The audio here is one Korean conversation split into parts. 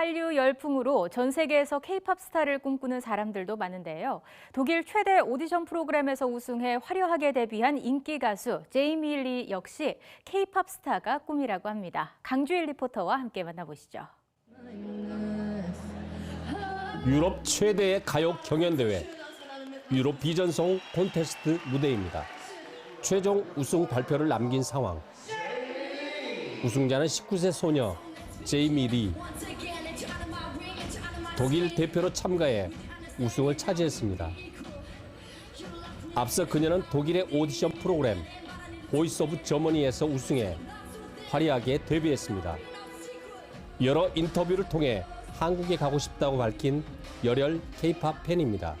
한류 열풍으로 전 세계에서 K-팝 스타를 꿈꾸는 사람들도 많은데요. 독일 최대 오디션 프로그램에서 우승해 화려하게 데뷔한 인기 가수 제이미 리 역시 K-팝 스타가 꿈이라고 합니다. 강주일 리포터와 함께 만나보시죠. 유럽 최대의 가요 경연대회 유럽 비전송 콘테스트 무대입니다. 최종 우승 발표를 남긴 상황. 우승자는 19세 소녀 제이미 리. 독일 대표로 참가해 우승을 차지했습니다. 앞서 그녀는 독일의 오디션 프로그램 보이스 오브 저머니에서 우승해 화려하게 데뷔했습니다. 여러 인터뷰를 통해 한국에 가고 싶다고 밝힌 열혈 K-팝 팬입니다.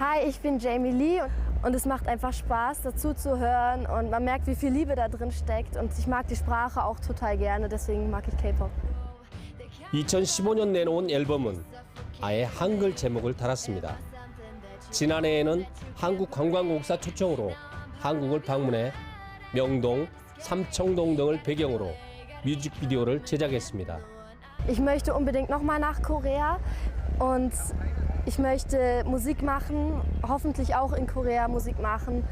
Hi, ich bin Jamie Lee und es macht einfach Spaß, dazu zu hören und man merkt, wie viel Liebe da drin steckt und ich mag die Sprache auch total gerne, deswegen mag ich K-Pop. 2015년 내놓은 앨범은 아예 한글 제목을 달았습니다. 지난해에는 한국관광공사 초청으로 한국을 방문해 명동, 삼청동 등을 배경으로 뮤직비디오를 제작했습니다. Ich möchte unbedingt nochmal nach Korea und ich möchte Musik machen, hoffentlich auch in Korea Musik machen.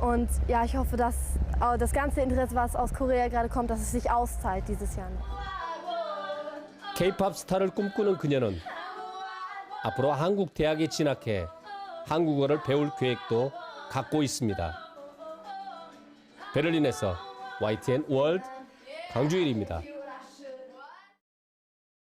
Und ja, ich hoffe, dass äh, das ganze Interesse, was aus Korea gerade kommt, dass es sich auszahlt dieses Jahr K-팝 스타를 꿈꾸는 그녀는 앞으로 한국 대학에 진학해 한국어를 배울 계획도 갖고 있습니다. 베를린에서 YTN 월드 강주일입니다.